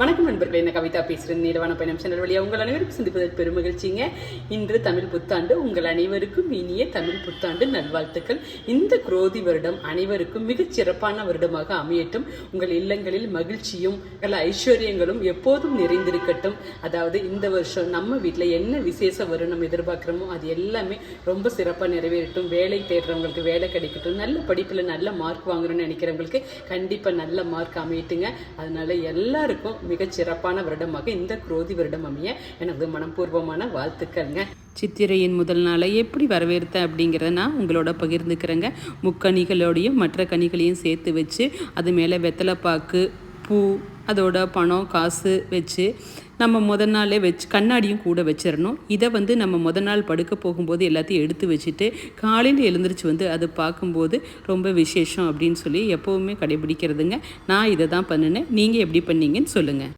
வணக்கம் நண்பர்களே என்ன கவிதா பேசுகிறேன் நிறுவன பயணம் சேனல் வழியாக உங்கள் அனைவருக்கும் சந்திப்பதில் பெருமகிழ்ச்சிங்க இன்று தமிழ் புத்தாண்டு உங்கள் அனைவருக்கும் இனிய தமிழ் புத்தாண்டு நல்வாழ்த்துக்கள். இந்த குரோதி வருடம் அனைவருக்கும் மிகச் சிறப்பான வருடமாக அமையட்டும். உங்கள் இல்லங்களில் மகிழ்ச்சியும் நல்ல ஐஸ்வர்யங்களும் எப்போதும் நிறைந்திருக்கட்டும். அதாவது இந்த வருஷம் நம்ம வீட்டில் என்ன விசேஷ வரும் நம்ம எதிர்பார்க்குறோமோ அது எல்லாமே ரொம்ப சிறப்பாக நிறைவேறட்டும். வேலை தேடுறவங்களுக்கு வேலை கிடைக்கட்டும். நல்ல படிப்பில் நல்ல மார்க் வாங்கணும்னு நினைக்கிறவங்களுக்கு கண்டிப்பாக நல்ல மார்க் அமையட்டுங்க. அதனால எல்லாருக்கும் மிகச் சிறப்பான வருடமாக இந்த குரோதி வருடம் அமைய எனது மனப்பூர்வமான வாழ்த்துக்கள்ங்க. சித்திரையின் முதல் நாளை எப்படி வரவேற்ற அப்படிங்கிறத நான் உங்களோட பகிர்ந்துக்கிறேங்க. முக்கணிகளோடையும் மற்ற கனிகளையும் சேர்த்து வச்சு அது மேலே வெத்தலைப்பாக்கு பூ அதோட பணம் காசு வச்சு நம்ம முத நாளே வச்சு கண்ணாடியும் கூட வச்சிடணும். இதை வந்து நம்ம முத நாள் படுக்க போகும்போது எல்லாத்தையும் எடுத்து வச்சுட்டு காலையில் எழுந்திரிச்சு வந்து அதை பார்க்கும்போது ரொம்ப விசேஷம் அப்படின்னு சொல்லி எப்போவுமே கடைபிடிக்கிறதுங்க. நான் இதை தான் பண்ணினேன். நீங்கள் எப்படி பண்ணீங்கன்னு சொல்லுங்கள்